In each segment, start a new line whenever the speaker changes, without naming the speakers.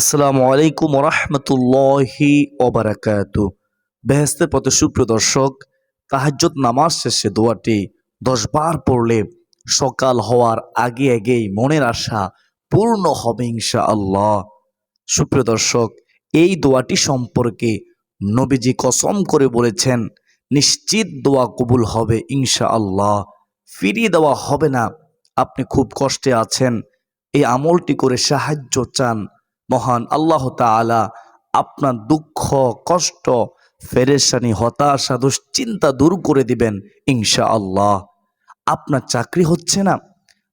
আসসালামু আলাইকুম রহমতুল্লাহি ওবারাকাতু। বেহেস্তের পথে সুপ্রিয় দর্শক, তাহাজ্জুদ নামাজ শেষে দোয়াটি দশ বার পড়লে সকাল হওয়ার আগে আগেই মনের আশা পূর্ণ হবে ইনশা আল্লাহ সুপ্রিয় দর্শক, এই দোয়াটি সম্পর্কে নবীজি কসম করে বলেছেন, নিশ্চিত দোয়া কবুল হবে ইনশা আল্লাহ ফিরিয়ে দেওয়া হবে না। আপনি খুব কষ্টে আছেন, এই আমলটি করে সাহায্য চান। মহান আল্লাহ তাআলা আপনার দুঃখ, কষ্ট, ফেরেশানি, হতাশা, দুশ্চিন্তা দূর করে দিবেন ইনশা আল্লাহ আপনার চাকরি হচ্ছে না,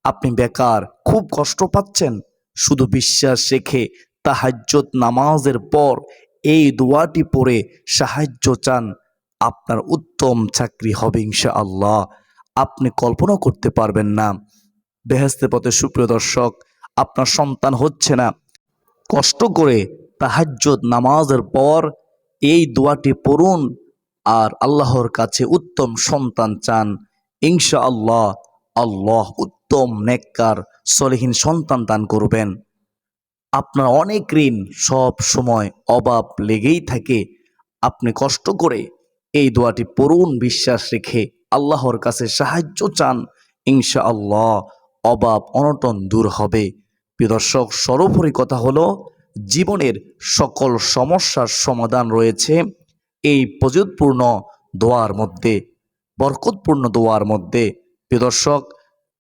আপনি বেকার, খুব কষ্ট পাচ্ছেন, শুধু বিশ্বাস শেখে তাহাজ্জত নামাজের পর এই দোয়াটি পড়ে সাহায্য চান, আপনার উত্তম চাকরি হবে ইনশা আল্লাহ আপনি কল্পনা করতে পারবেন না। বেহেস্তে পথে সুপ্রিয় দর্শক, আপনার সন্তান হচ্ছে না কষ্ট করে তাহাজ্জুদ নামাজের পর এই দোয়াটি পড়ুন আর আল্লাহর কাছে উত্তম সন্তান চান। ইনশা আল্লাহ আল্লাহ উত্তম নেককার সলিহীন সন্তান দান করবেন। আপনার অনেক ঋণ সব সময় অভাব লেগেই থাকে। আপনি কষ্ট করে এই দোয়াটি পড়ুন, বিশ্বাস রেখে আল্লাহর কাছে সাহায্য চান। ইনশা আল্লাহ অভাব অনটন দূর হবে। দর্শক, সর্বোপরি কথা হলো, জীবনের সকল সমস্যার সমাধান রয়েছে এই প্রযুৎপূর্ণ দোয়ার মধ্যে, বরকতপূর্ণ দোয়ার মধ্যে। দর্শক,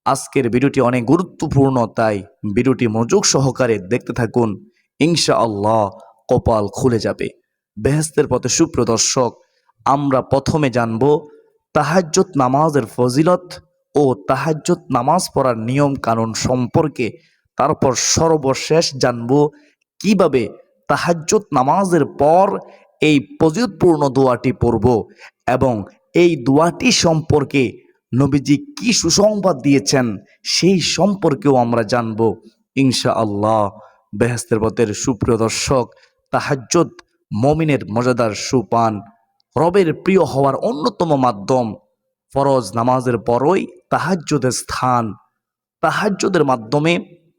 আজকের ভিডিওটি অনেক গুরুত্বপূর্ণ, তাই ভিডিওটি মনোযোগ সহকারে দেখতে থাকুন। ইনশা আল্লাহ কপাল খুলে যাবে। বেহেস্তের পথে সুপ্রিয় দর্শক, আমরা প্রথমে জানব তাহাজ্জত নামাজের ফজিলত ও তাহাজ্জত নামাজ পড়ার নিয়ম কানুন সম্পর্কে তারপর সর্বশেষ জানব কীভাবে তাহাজ্জত নামাজের পর এই প্রযুৎপূর্ণ দোয়াটি পড়ব এবং এই দোয়াটি সম্পর্কে নবীজি কি সুসংবাদ দিয়েছেন সেই সম্পর্কেও আমরা জানব। ইনশা আল্লাহ বেহেস্তের পথের সুপ্রিয় দর্শক তাহাজ্জত মমিনের মজাদার সুপান, রবের প্রিয় হওয়ার অন্যতম মাধ্যম, ফরজ নামাজের পরই তাহাজ্জুদের স্থান। তাহাজ্জুদের মাধ্যমে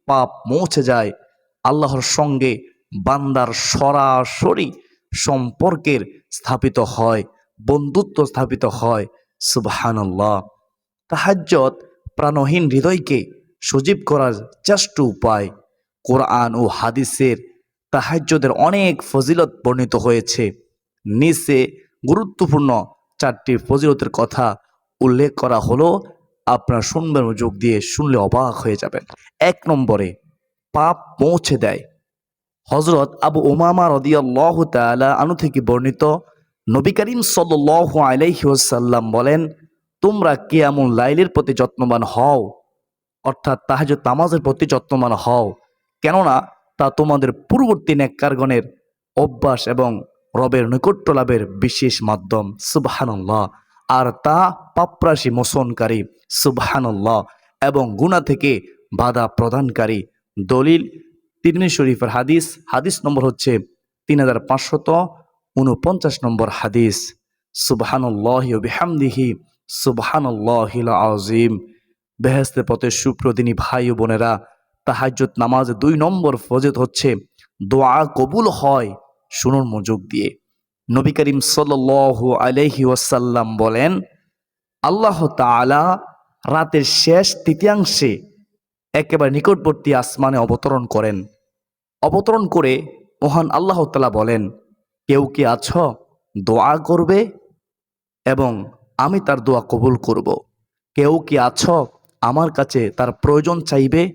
পাপ পৌঁছে যায়। আল্লাহর সঙ্গে বান্দার সরাসরি সম্পর্কের স্থাপিত হয়, বন্ধুত্ব স্থাপিত হয়। সুবহানাল্লাহ। তাহাজ্জত প্রাণহীন হৃদয়কে সজীব করার চেষ্ট উপায়। কোরআন ও হাদিসের তাহাজ্জদের অনেক ফজিলত বর্ণিত হয়েছে। নিচে গুরুত্বপূর্ণ চারটি ফজিলতের কথা উল্লেখ করা হলো আপনার শুনবেন যোগ দিয়ে শুনলে অবাক হয়ে যাবেন। এক নম্বরে, পাপ পৌঁছে দেয়। হজরত আবু ওমামা রদিয়াল্লাহ তালা আনু থেকে বর্ণিত নবী করিম সাল্লাহ আলাইসাল্লাম বলেন, তোমরা কেয়ামুল লাইলের প্রতি যত্নবান হও, অর্থাৎ তাহাজ তামাজের প্রতি যত্নবান হও। কেননা তা তোমাদের পূর্ববর্তী নেককারগণের অভ্যাস এবং রবের নৈকট্য লাভের বিশেষ মাধ্যম। সুবহানাল্লাহ। আর তা পাপরাশি মোচনকারী সুবহানাল্লাহ, এবং গুণা থেকে বাধা প্রদানকারী। দলিল তিরমি শরীফের হাদিস হাদিস নম্বর হচ্ছে তিন হাজার পাঁচশত উনপঞ্চাশ নম্বর হাদিস। সুবহানুল্লাহ বিহামদিহি, সুবহানুল্লাহিল আজিম বেহেস্তে পথে সুপ্রদিনী ভাই ও বোনেরা, তাহাজ্জুদ নামাজ দুই নম্বর ফজত হচ্ছে, দোয়া কবুল হয় শুনুন মনোযোগ দিয়ে। নবী করিম সাল্লাল্লাহু আলাইহি ওয়াসাল্লাম বলেন, আল্লাহ তাআলা রাতের শেষ তৃতীয়াংশে একেবারে নিকটবর্তী আসমানে অবতরণ করেন। অবতরণ করে মহান আল্লাহ তালা বলেন, কেউ কি আছ? দোয়া করবে এবং আমি তার দোয়া কবুল করব। কেউ কি আছ? আমার কাছে তার প্রয়োজন চাইবে।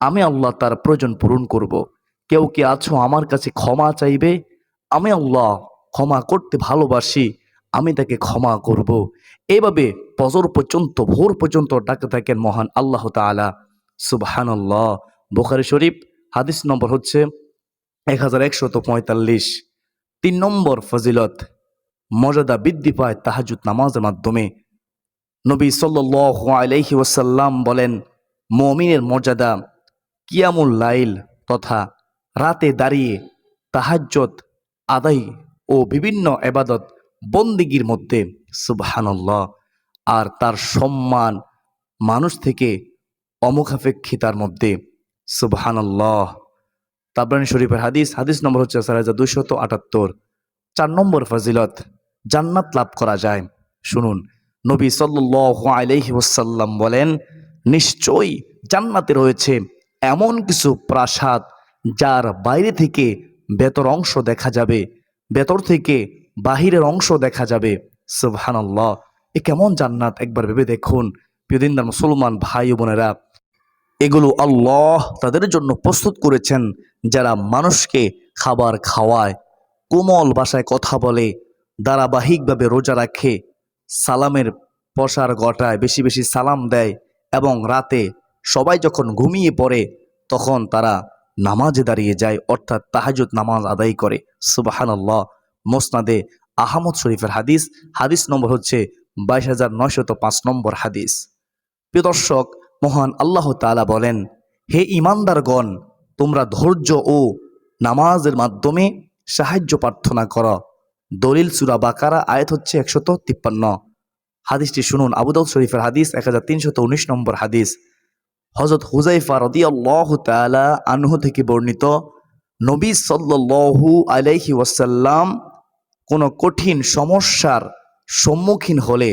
আমি আল্লাহ তার প্রয়োজন পূরণ করব। কেউ কি আছো? আমার কাছে ক্ষমা চাইবে আমি আল্লাহ ক্ষমা করতে ভালোবাসি, আমি তাকে ক্ষমা করব। এভাবে পজর পর্যন্ত, ভোর পর্যন্ত ডাকে থাকেন মহান আল্লাহ তালা সুবহানাল্লাহ। বোখারি শরীফ, হাদিস নম্বর হচ্ছে এক হাজার একশত পঁয়তাল্লিশ। তিন নম্বর ফজিলত, মর্যাদা বৃদ্ধি পায় তাহাজুদ নামাজের মাধ্যমে। নবী সাল্লাহ আলাইহি ওয়াসাল্লাম বলেন, মমিনের মর্যাদা কিয়ামুল লাইল তথা রাতে দাঁড়িয়ে তাহাজ্জত আদায় ও বিভিন্ন এবাদত বন্দিগির মধ্যে, সুবহানাল্লাহ। আর তার সম্মান মানুষ থেকে অমুখাপেক্ষিতার মধ্যে, সুবহানাল্লাহ। তাবরানি শরীফের হাদিস হাদিস নম্বর হচ্ছে চার হাজার দুইশত আটাত্তর। চার নম্বর ফজিলত, জান্নাত লাভ করা যায়। শুনুন, নবী সাল্লাল্লাহু আলাইহি ওয়াসাল্লাম বলেন, নিশ্চয়ই জান্নাতে রয়েছে এমন কিছু প্রাসাদ যার বাইরে থেকে ভেতর অংশ দেখা যাবে ভেতর থেকে বাহিরের অংশ দেখা যাবে। সুবহানাল্লাহ, এ কেমন জান্নাত? একবার ভেবে দেখুন। প্রিয়দিনদার মুসলমান ভাই বোনেরা, এগুলো আল্লাহ তাদের জন্য প্রস্তুত করেছেন যারা মানুষকে খাবার খাওয়ায়, কোমল ভাষায় কথা বলে, ধারাবাহিকভাবে রোজা রাখে, সালামের প্রসার ঘটায়, বেশি বেশি সালাম দেয় এবং রাতে সবাই যখন ঘুমিয়ে পড়ে, তখন তারা নামাজে দাঁড়িয়ে যায়, অর্থাৎ তাহাজুদ নামাজ আদায় করে। সুবাহানাল্লাহ। মোসনাদে আহমদ শরীফের হাদিস। হাদিস নম্বর হচ্ছে বাইশ হাজার নয়শত পাঁচ নম্বর হাদিস। প্রিয় দর্শক, মহান আল্লাহ তালা বলেন, হে ইমানদারগণ তোমরা ধৈর্য ও নামাজের মাধ্যমে সাহায্য প্রার্থনা কর। দলিল সুরা বাকারা, আয়াত হচ্ছে একশত তিপ্পান্ন। হাদিসটি শুনুন। আবুদাউদ শরীফের হাদিস এক হাজার তিনশত উনিশ নম্বর হাদিস। হজরত হুজাইফা রদিয়াল্লাহ তাআলা আনহু থেকে বর্ণিত, নবী সাল্লাল্লাহু আলাইহি ওয়াসাল্লাম কোনো কঠিন সমস্যার সম্মুখীন হলে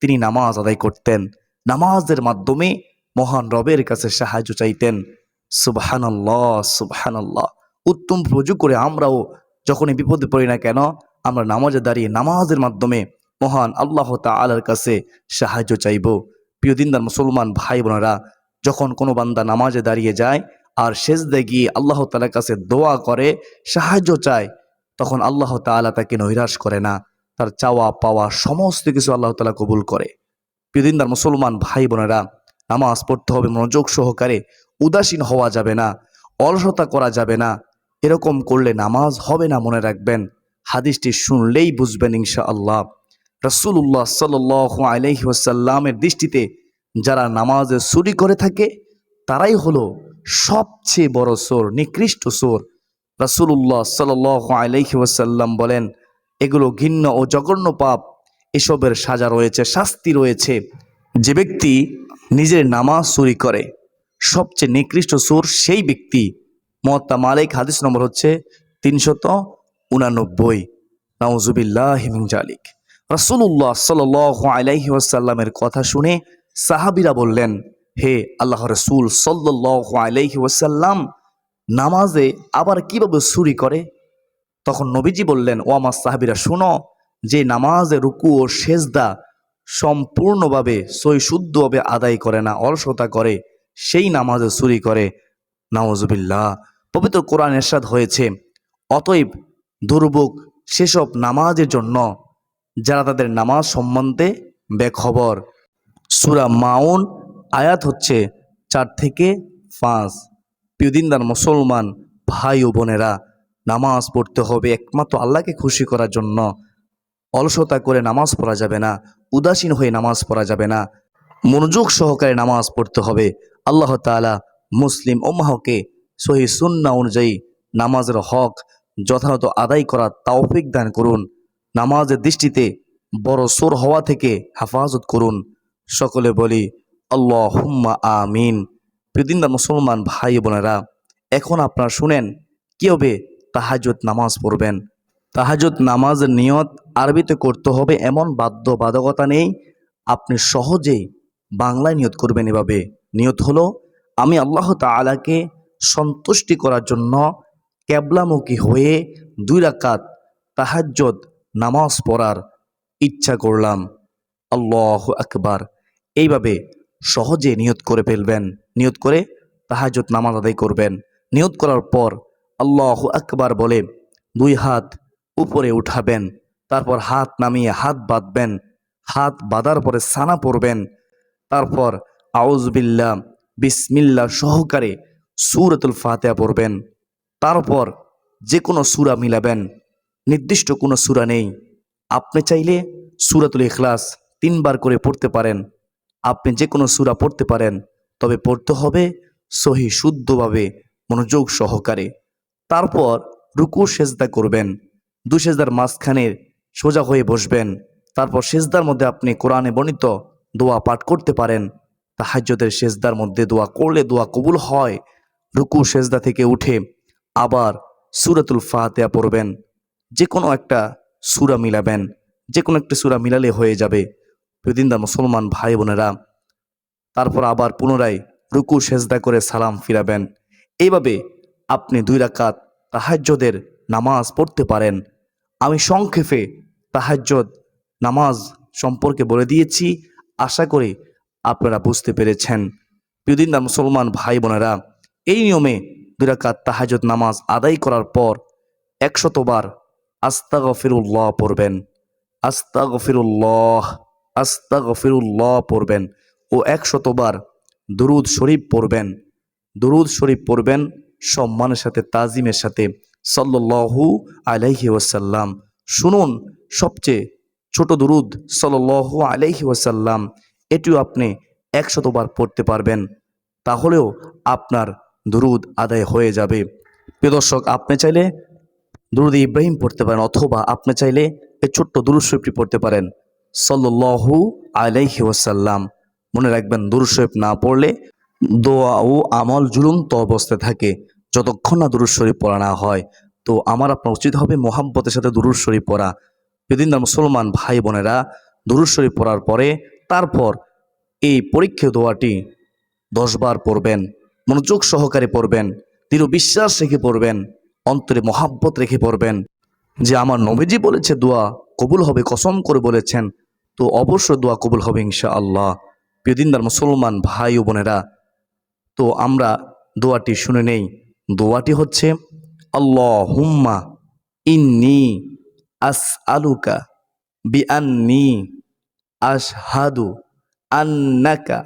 তিনি নামাজ আদায় করতেন। নামাজের মাধ্যমে মহান রবের কাছে সাহায্য চাইতেন। সুবহানাল্লাহ সুবহানাল্লাহ। উত্তম রুজু করে আমরাও যখনই বিপদে পড়ি না কেন, আমরা নামাজে দাঁড়িয়ে নামাজের মাধ্যমে মহান আল্লাহ তাআলার কাছে সাহায্য চাইব। প্রিয় দিনদার মুসলমান ভাই বোনেরা যখন কোনো বান্দা নামাজে দাঁড়িয়ে যায় আর শেষদে গিয়ে আল্লাহ তালার কাছে দোয়া করে, সাহায্য চায়, তখন আল্লাহ তাআলা তাকে নৈরাশ করে না। তার চাওয়া, পাওয়া সমস্ত কিছু আল্লাহ তালা কবুল করে। প্রিয়দিনদার মুসলমান ভাই বোনেরা, নামাজ পড়তে হবে, মনোযোগ সহকারে, উদাসীন হওয়া যাবে না, অলসতা করা যাবে না। এরকম করলে নামাজ হবে না মনে রাখবেন। হাদিসটি শুনলেই বুঝবেন ইনশা আল্লাহ রসুল্লাহ সাল আলহিহসাল্লামের দৃষ্টিতে যারা নামাজে চুরি করে থাকে, তারাই হলো সবচেয়ে বড় সোর নিকৃষ্ট সোর রসুল্লাহ সাল আলহি ওসাল্লাম বলেন, এগুলো ঘিন্ন ও জঘন্য পাপ। এসবের সাজা রয়েছে, শাস্তি রয়েছে। যে ব্যক্তি নিজের নামাজ চুরি করে, সবচেয়ে নিকৃষ্ট সুর সেই ব্যক্তি। মত্তা মালিক, হাদিস নম্বর হচ্ছে তিনশত উনানব্বই। নাউজুবিল্লাহ হিমিং জালিক। রসুল্লাহ সাল আলাইহি কথা শুনে সাহাবিরা বললেন, হে আল্লাহ রসুল সাল্লাহ আলাইহি ওয়াসাল্লাম, নামাজে আবার কীভাবে চুরি করে? তখন নবীজি বললেন, ও আমার সাহাবিরা, শুনো, যে নামাজে রুকু ও সেজদা সম্পূর্ণভাবে শুদ্ধভাবে আদায় করে না, অলসতা করে, সেই নামাজে চুরি করে। নাওজবিল্লাহ পবিত্র কোরআন এরশাদ হয়েছে। অতএব দুর্ভোগ সেসব নামাজের জন্য যারা তাদের নামাজ সম্বন্ধে বেখবর। সুরা মাউন, আয়াত হচ্ছে চার থেকে পাঁচ। প্রিয়দিনদার মুসলমান, ভাই ও বোনেরা, নামাজ পড়তে হবে একমাত্র আল্লাহকে খুশি করার জন্য। অলসতা করে নামাজ পড়া যাবে না, উদাসীন হয়ে নামাজ পড়া যাবে না। মনোযোগ সহকারে নামাজ পড়তে হবে। আল্লাহ তাআলা মুসলিম ওম্মাহকে সহি সুন্না অনুযায়ী নামাজের হক যথাযথ আদায় করার তাওফিক দান করুন। নামাজের দৃষ্টিতে বড় সোর হওয়া থেকে হেফাজত করুন। সকলে বলি আল্লাহ হুম্মা আমিন। প্রিদিনদার মুসলমান ভাই বোনেরা, এখন আপনারা শুনেন কীভাবে তাহাজুদ নামাজ পড়বেন। তাহাজুদ নামাজের নিয়ত আরবিতে করতে হবে, এমন বাধ্যবাধকতা নেই, আপনি সহজেই বাংলায় নিয়ত করবেন এভাবে। নিয়ত হলো, আমি আল্লাহ তাআলাকে সন্তুষ্টি করার জন্য ক্যাবলামুখী হয়ে দুই রাকাত তাহাজ্জদ নামাজ পড়ার ইচ্ছা করলাম। আল্লাহ আকবার। এইভাবে সহজে নিয়ত করে ফেলবেন। নিয়ত করে তাহাজত নামাজ আদায় করবেন। নিয়ত করার পর আল্লাহ আকবার বলে দুই হাত উপরে উঠাবেন, তারপর হাত নামিয়ে হাত বাঁধবেন, হাত বাঁধার পরে সানা পড়বেন তারপর আউজবিল্লা বিসমিল্লা সহকারে সুরতুল ফাতেহা পড়বেন, তারপর যে কোনো সুরা মিলাবেন, নির্দিষ্ট কোনো সুরা নেই। আপনি চাইলে সুরাতুল ইখলাস তিনবার করে পড়তে পারেন। আপনি যে কোনো সুরা পড়তে পারেন, তবে পড়তে হবে সহি শুদ্ধভাবে মনোযোগ সহকারে। তারপর রুকু, সেজদা করবেন। দু সেজদার মাঝখানের সোজা হয়ে বসবেন। তারপর সেজদার মধ্যে আপনি কোরআনে বর্ণিত দোয়া পাঠ করতে পারেন। তাহাজ্যদের সেজদার মধ্যে দোয়া করলে দোয়া কবুল হয়। রুকু, সেজদা থেকে উঠে আবার সুরাতুল ফাতেহা পড়বেন। যে কোনো একটা সুরা মিলাবেন। যে কোনো একটা সুরা মিলালে হয়ে যাবে। প্রতিদিনদার মুসলমান ভাই বোনেরা, তারপর আবার পুনরায় রুকু সেজদা করে সালাম ফিরাবেন। এইভাবে আপনি দুই রাকাত তাহাজ্জদের নামাজ পড়তে পারেন। আমি সংক্ষেপে তাহাজ্জদ নামাজ সম্পর্কে বলে দিয়েছি, আশা করি আপনারা বুঝতে পেরেছেন। প্রিয়দিনদার মুসলমান ভাই বোনেরা, এই নিয়মে দুই রাকাত তাহাজ্জদ নামাজ আদায় করার পর একশতবার আস্তা গফিরুল্লাহ পড়বেন। আস্তা গফিরুল্লাহ আস্তা গফিরুল্লাহ পড়বেন ও একশতবার দুরুদ শরীফ পড়বেন। দুরুদ শরীফ পড়বেন সম্মানের সাথে, তাজিমের সাথে। সাল্লাল্লাহু আলাইহি ওয়াসাল্লাম। শুনুন, সবচেয়ে ছোট দুরুদ সাল্লাল্লাহু আলাইহি ওয়াসাল্লাম, এটিও আপনি একশতবার পড়তে পারবেন। তাহলেও আপনার দুরুদ আদায় হয়ে যাবে। প্রিয় দর্শক, আপনি চাইলে দুরুদ ইব্রাহিম পড়তে পারেন অথবা আপনি চাইলে এই ছোট্ট দুরুদ শরীফটি পড়তে পারেন। সাল্লাল্লাহু আলাইহি ওয়াসাল্লাম। মনে রাখবেন, দুরুদ শরীফ না পড়লে দোয়া ও আমল ঝুলন্ত অবস্থায় থাকে। যতক্ষণ না দুরুদ শরীফ পড়া না হয়। তো আমার আপনার উচিত হবে মোহাব্বতের সাথে দুরুদ শরীফ পড়া। যেদিন না মুসলমান ভাই বোনেরা দুরুদ শরীফ পড়ার পরে তারপর এই পরীক্ষা দোয়াটি দশবার পড়বেন, মনোযোগ সহকারে পড়বেন, দৃঢ় বিশ্বাস রেখে পড়বেন, অন্তরে মহাব্বত রেখে পড়বেন। যে আমার নবীজি বলেছে, দোয়া কবুল হবে, কসম করে বলেছেন তো অবশ্য দোয়া কবুল হবে ইনশা আল্লাহ প্রিয়দিনদার মুসলমান ভাই ও বোনেরা, তো আমরা দোয়াটি শুনে নেই। দোয়াটি হচ্ছে আল্লাহ হুম্মা ইন্নি আস আলুকা বিআন্নি আশহাদু আন্নাকা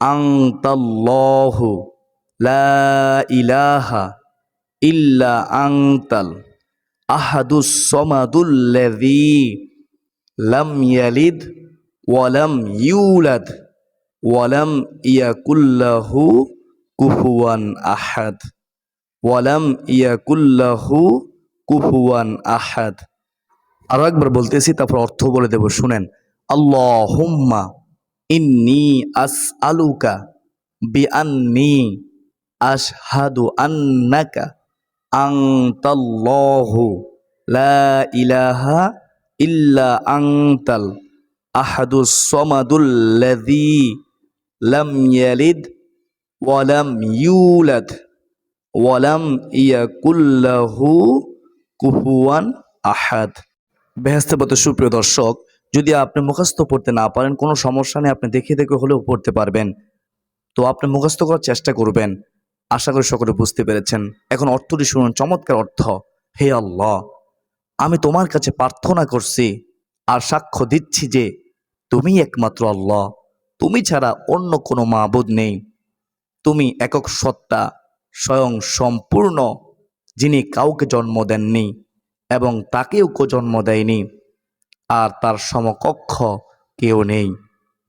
আংতাল্লাহু লা ইলাহা ইল্লা আংতাল আহাদুস সমাদুল্লাযী লাম ইয়ালিদ ওয়ালাম ইউলাদ ওয়ালাম ইয়াকুল্লাহু কুফুয়ান আহাদ ওয়ালাম ইয়াকুল্লাহু কুফুয়ান আহাদ আরও একবার বলতেছি, তারপর অর্থ বলে দেব, শুনেন। আল্লাহ হুম্মা ইন্নি আস আলুকা বিআন্নি আশহাদু আন্নাকা আংতাল্লাহু লা ইলাহা ইল্লা আংতাল আহাদুস সমাদুল্লাযী লাম ইয়ালিদ ওয়ালাম ইউলাদ ওয়ালাম ইয়াকুল্লাহু কুফুয়ান আহাদ। বেহেস্তেবত সুপ্রিয় দর্শক, যদি আপনি মুখস্থ পড়তে না পারেন, কোনো সমস্যা নেই, আপনি দেখে দেখে হলেও পড়তে পারবেন। তো আপনি মুখস্থ করার চেষ্টা করবেন। আশা করি সকলে বুঝতে পেরেছেন। এখন অর্থটি শুনুন, চমৎকার অর্থ। হে আল্লাহ! আমি তোমার কাছে প্রার্থনা করছি আর সাক্ষ্য দিচ্ছি যে তুমি একমাত্র আল্লাহ। তুমি ছাড়া অন্য কোনো মাবুদ নেই। তুমি একক সত্তা, স্বয়ং সম্পূর্ণ, যিনি কাউকে জন্ম দেননি এবং তাকেও কেউ জন্ম দেয়নি। আর তার সমকক্ষ কেউ নেই।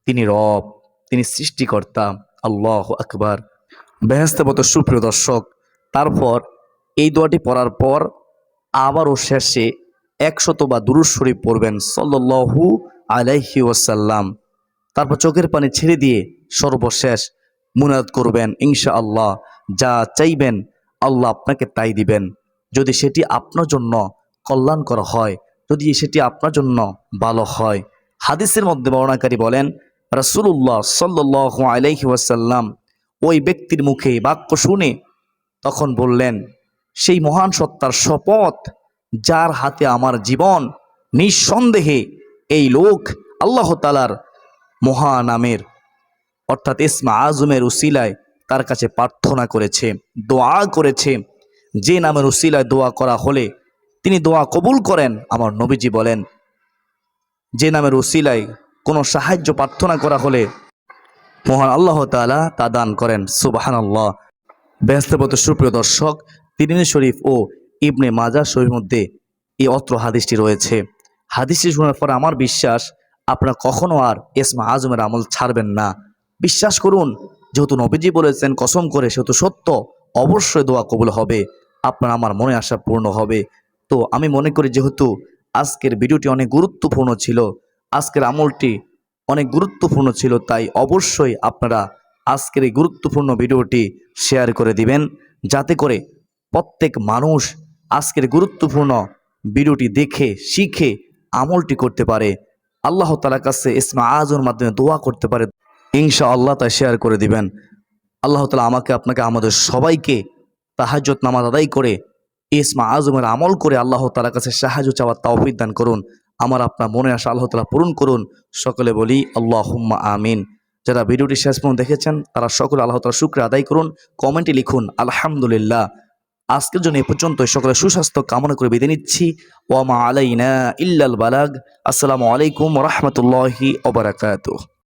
তিনি রব, তিনি সৃষ্টিকর্তা, আল্লাহ আকবার। বেহেস্তেবত সুপ্রিয় দর্শক, তারপর এই দোয়াটি পড়ার পর আবারও শেষে একশত বা দুরুজ শরীফ পড়বেন সল্লু আলাইহি ওয়াসাল্লাম। তারপর চোখের পানি ছেড়ে দিয়ে সর্বশেষ মুনাদ করবেন ইনশা আল্লাহ যা চাইবেন আল্লাহ আপনাকে তাই দিবেন। যদি সেটি আপনার জন্য কল্যাণকর হয়, যদি সেটি আপনার জন্য ভালো হয়। হাদিসের মধ্যে বর্ণাকারী বলেন রাসুল্লাহ সাল্লাহ আলাইহি ওয়াসাল্লাম ওই ব্যক্তির মুখে বাক্য শুনে তখন বললেন সেই মহান সত্তার শপথ যার হাতে আমার জীবন নিঃসন্দেহে এই লোক আল্লাহ তালার মহানামের, অর্থাৎ ইসমা আজমের উসিলায় তার কাছে প্রার্থনা করেছে, দোয়া করেছে। যে নামের উসিলায় দোয়া করা হলে তিনি দোয়া কবুল করেন, আমার নবীজি বলেন। যে নামের উসিলায় কোনো সাহায্য প্রার্থনা করা হলে মহান আল্লাহ তালা তা দান করেন। সুবাহান আল্লাহ ব্যস্তবত সুপ্রিয় দর্শক তিরিনে শরীফ ও ইবনে মাজার শরীফের মধ্যে এই অত্র হাদিসটি রয়েছে। হাদিসটি শোনার পর আমার বিশ্বাস, আপনারা কখনো আর এসমা আজমের আমল ছাড়বেন না। বিশ্বাস করুন, যেহেতু নবীজি বলেছেন, কসম করে সেহেতু সত্য, অবশ্যই দোয়া কবুল হবে, আপনার আমার মনে আশা পূর্ণ হবে। তো আমি মনে করি, যেহেতু আজকের ভিডিওটি অনেক গুরুত্বপূর্ণ ছিল, আজকের আমলটি অনেক গুরুত্বপূর্ণ ছিল, তাই অবশ্যই আপনারা আজকের এই গুরুত্বপূর্ণ ভিডিওটি শেয়ার করে দিবেন, যাতে করে প্রত্যেক মানুষ আজকের গুরুত্বপূর্ণ ভিডিওটি দেখে, শিখে, আমলটি করতে পারে। আল্লাহ তালার কাছে ইসমা আজমের মাধ্যমে দোয়া করতে পারে। ইনশা আল্লাহ তা শেয়ার করে দিবেন। আল্লাহ তালা আমাকে, আপনাকে, আমাদের সবাইকে তাহাজ্জত নামাজ আদায় করে, ইসমা আজমের আমল করে আল্লাহ তালার কাছে সাহায্য চাওয়ার তাওফিক দান করুন। আমার, আপনার মনে আসা আল্লাহ তালা পূরণ করুন। সকলে বলি আল্লাহ আমিন। যারা ভিডিওটি শেষ পর্যন্ত দেখেছেন, তারা সকলে আল্লাহ তালা শুক্র আদায় করুন। কমেন্টে লিখুন, আলহামদুলিল্লাহ। আজকের জন্য এ পর্যন্ত। সকলে সুস্বাস্থ্য কামনা করে বেঁধে নিচ্ছি। ওয়ামা আলাইনা ইল্লাল বালাগ। আসসালামু আলাইকুম রহমতুল্লাহি ওবরাকাতুহ